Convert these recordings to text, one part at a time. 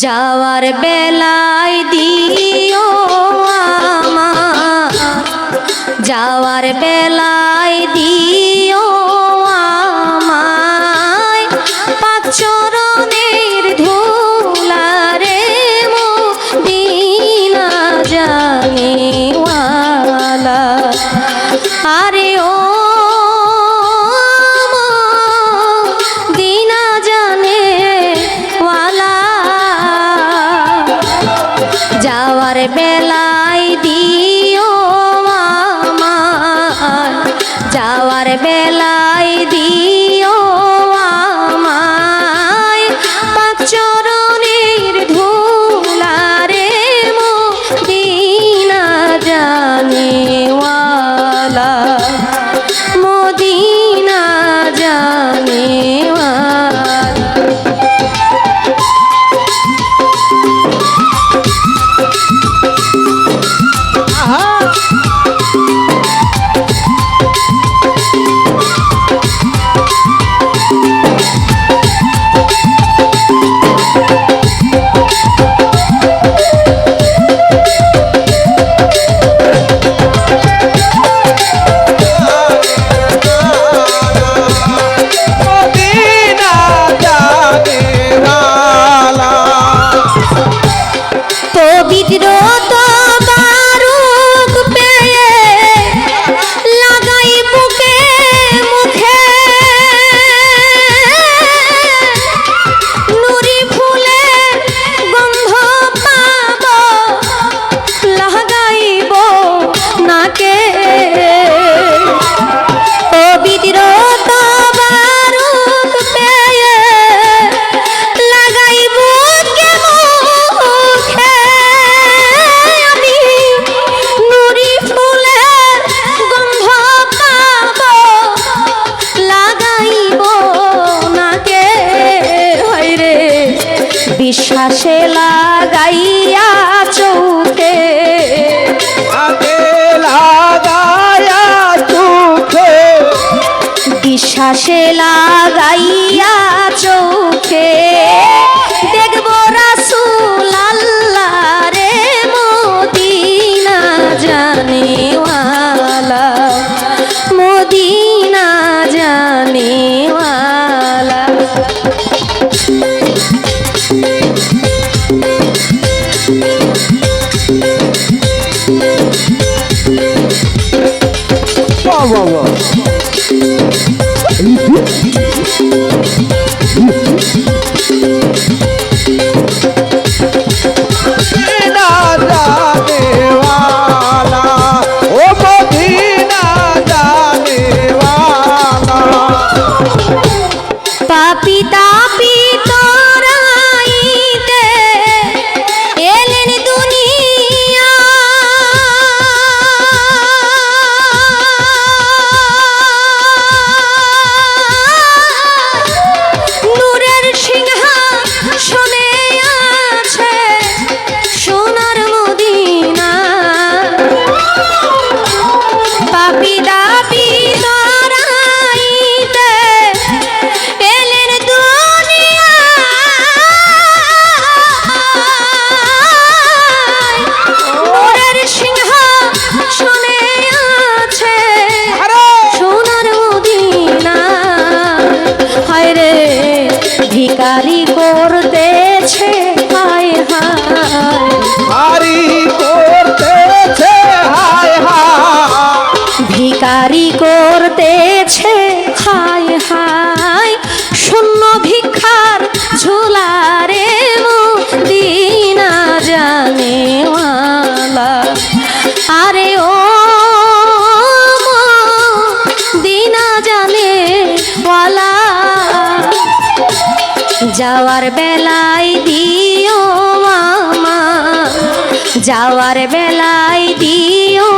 যাওয়ার বেলায় দিও আমা যাওয়ার বেলায় দিও পাশে লাগাইয়া যাওয়ার বেলায় দিও মামা যাওয়ার বেলায় দিও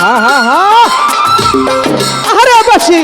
হা হা হা। আরে আবাসী।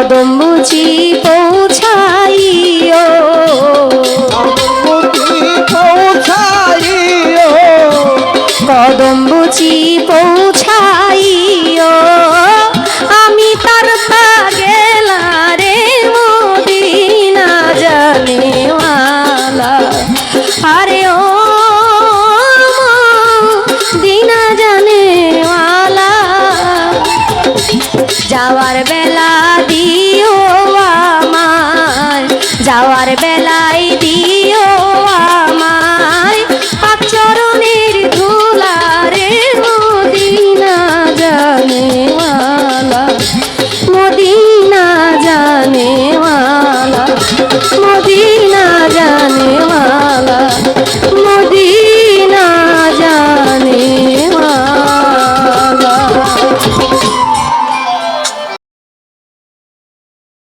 কদম যাওয়ার বেলা